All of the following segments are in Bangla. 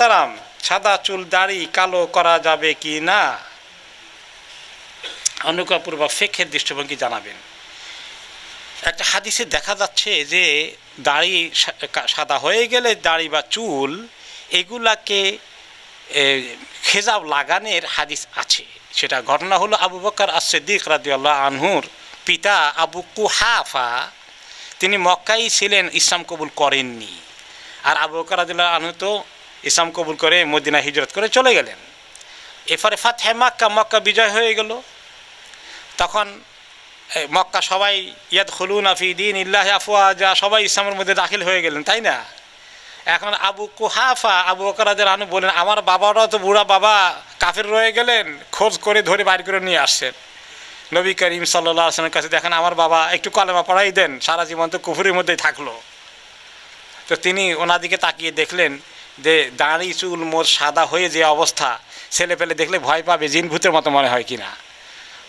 তারাম, সাদা চুল, দাড়ি কালো করা যাবে কি না? অনুকূলপূর্বক ফেকের দৃষ্টিভঙ্গি জানাবেন। একটা হাদিসে দেখা যাচ্ছে যে দাড়ি সাদা হয়ে গেলে দাড়ি বা চুল এগুলাকে খেজাব লাগানের হাদিস আছে। সেটা ঘটনা হলো আবু বকর আস সিদ্দিক রাদিয়াল্লাহ আনহুর পিতা আবু কুহাফা, তিনি মক্কাই ছিলেন, ইসলাম কবুল করেননি। আর আবু বকর রাদিয়াল্লাহু আনহু তো ইসলাম কবুল করে মদিনা হিজরত করে চলে গেলেন। এরপরে ফাতহে মাক্কা, মক্কা বিজয় হয়ে গেল। তখন মক্কা সবাই ইয়াদ খুলুন আফি দিন ইল্লাহ আফওয়াজা, সবাই ইসলামের মধ্যে দাখিল হয়ে গেলেন, তাই না? এখন আবু কুহাফা, আবু বকরাদের আনু বলেন, আমার বাবারাও তো বুড়া বাবা কাফের রয়ে গেলেন, খোঁজ করে ধরে বাইর করে নিয়ে আসছেন। নবী করিম সাল্লাহ আসলামের কাছে দেখেন, আমার বাবা একটু কলেমা পড়াই দেন, সারা জীবন তো কুফুরের মধ্যেই থাকল। তো তিনি ওনাদিকে তাকিয়ে দেখলেন যে দাঁড়ি, চুল, মোর সাদা হয়ে যে অবস্থা, ছেলে পেলে দেখলে ভয় পাবে, জিন ভূতের মতো মনে হয় কিনা।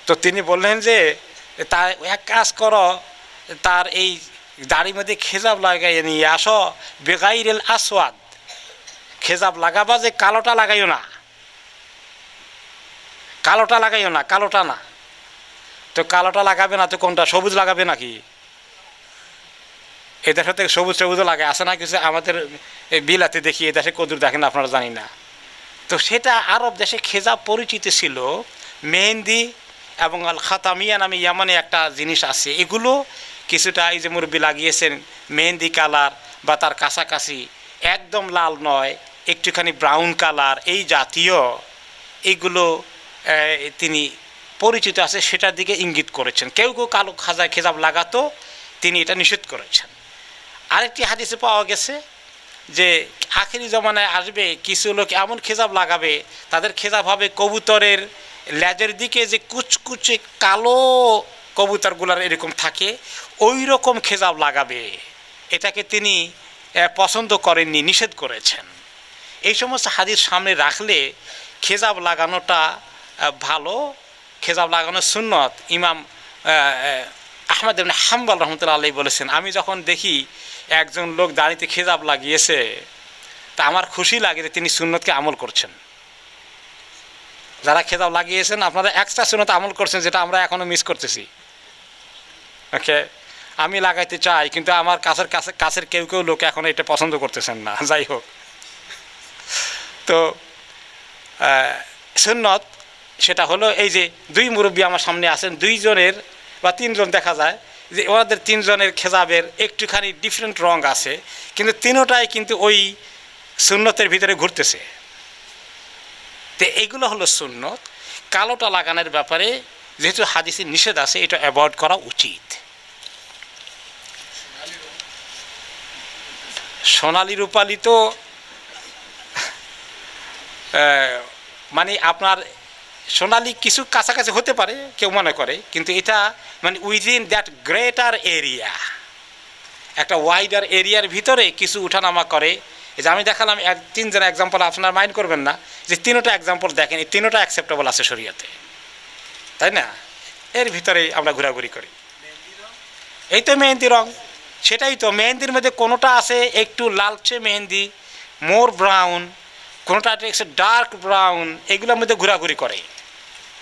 তো তিনি বললেন যে তার এক কাজ করো, তার এই দাড়ির মধ্যে খেজাব লাগাইয়ে নিয়ে আসো, বেগাইরেল আসওয়াদ। খেজাব লাগাবা যে কালোটা লাগাইও না। কালোটা লাগাইও না, কালোটা না। তো কালোটা লাগাবে না, তো কোনটা, সবুজ লাগাবে নাকি? এই দেশে থেকে সবুজ সবুজও লাগে আসে না কিছু? আমাদের বিলাতে দেখি এই দেশে কদুর দেখেন, আপনারা জানি না। তো সেটা আরব দেশে খেজাব পরিচিত ছিল, মেহেন্দি এবং আল খাতামিয়া নামে ইয়ামানে একটা জিনিস আছে। এগুলো কিছুটা এই যে মুরব্বী লাগিয়েছেন, মেহেন্দি কালার বা তার কাছাকাছি, একদম লাল নয়, একটুখানি ব্রাউন কালার, এই জাতীয়। এইগুলো তিনি পরিচিত আছে, সেটার দিকে ইঙ্গিত করেছেন। কেউ কেউ কালো খাজায় খেজাব লাগাতো, তিনি এটা নিষেধ করেছেন। আরেকটি হাদিসে পাওয়া গেছে যে আখেরি জমানায় আসবে, কিছু লোক এমন খেজাব লাগাবে, তাদের খেজাব হবে কবুতরের লেজের দিকে যে কুচকুচে কালো কবুতরগুলার এরকম থাকে ওই রকম খেজাব লাগাবে। এটাকে তিনি পছন্দ করেননি, নিষেধ করেছেন। এই সমস্ত হাদিস সামনে রাখলে খেজাব লাগানোটা ভালো, খেজাব লাগানোর সুন্নত। ইমাম আহমদ ইবনে হাম্বাল রহমতুল্লাহ আল্লাহ বলেছেন, আমি যখন দেখি একজন লোক দাড়িতে খেজাব লাগিয়েছে, তা আমার খুশি লাগে যে তিনি সুন্নতকে আমল করছেন। যারা খেজাব লাগিয়েছেন, আপনারা এক্সট্রা সুন্নত আমল করছেন যেটা আমরা এখনও মিস করতেছি। ওকে আমি লাগাইতে চাই, কিন্তু আমার কাছের কাছে, কাছের কেউ কেউ লোক এখন এটা পছন্দ করতেছেন না। যাই হোক। তো সুন্নত সেটা হলো এই যে দুই মুরব্বী আমার সামনে আছেন, দুইজনের বা তিনজন দেখা যায়, যে ওনাদের তিনজনের খেজাবের একটুখানি ডিফারেন্ট রং আছে, কিন্তু তিনোটাই কিন্তু ওই সুন্নতের ভিতরে ঘুরতেছে। তো এইগুলো হলো সুন্নত। কালোটা লাগানোর ব্যাপারে যেহেতু হাদিসের নিষেধ আছে, এটা অ্যাভয়েড করা উচিত। সোনালি রূপালি তো মানে আপনার সোনালি কিছু কাছাকাছি হতে পারে, কেউ মনে করে, কিন্তু এটা মানে উইদিন দ্যাট গ্রেটার এরিয়া একটা ওয়াইডার এরিয়ার ভিতরে কিছু উঠানামা করে। যে আমি দেখালাম এক তিনজন এক্সাম্পল আপনার মাইন্ড করবেন না, যে তিনোটা এক্সাম্পল দেখেন, এই তিনোটা অ্যাকসেপ্টেবল আছে শরীয়তে। তাই না? এর ভিতরেই আমরা ঘোরাঘুরি করি। এই তো মেহেন্দি রং, সেটাই তো। মেহেন্দির মধ্যে কোনোটা আছে একটু লালচে মেহেন্দি মোর ব্রাউন কোনোটা একটু ডার্ক ব্রাউন এগুলোর মধ্যে ঘোরাঘুরি করে।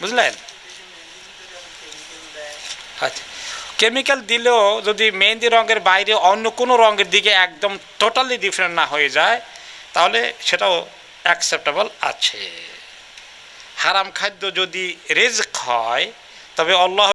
বুঝলেন? আচ্ছা কেমিক্যাল দিলেও যদি মেহেন্দি রঙের বাইরে অন্য কোনো রঙের দিকে একদম টোটালি ডিফারেন্ট না হয়ে যায়, তাহলে সেটাও অ্যাকসেপ্টেবল আছে। হারাম খাদ্য যদি রেজ হয়, তবে আল্লাহ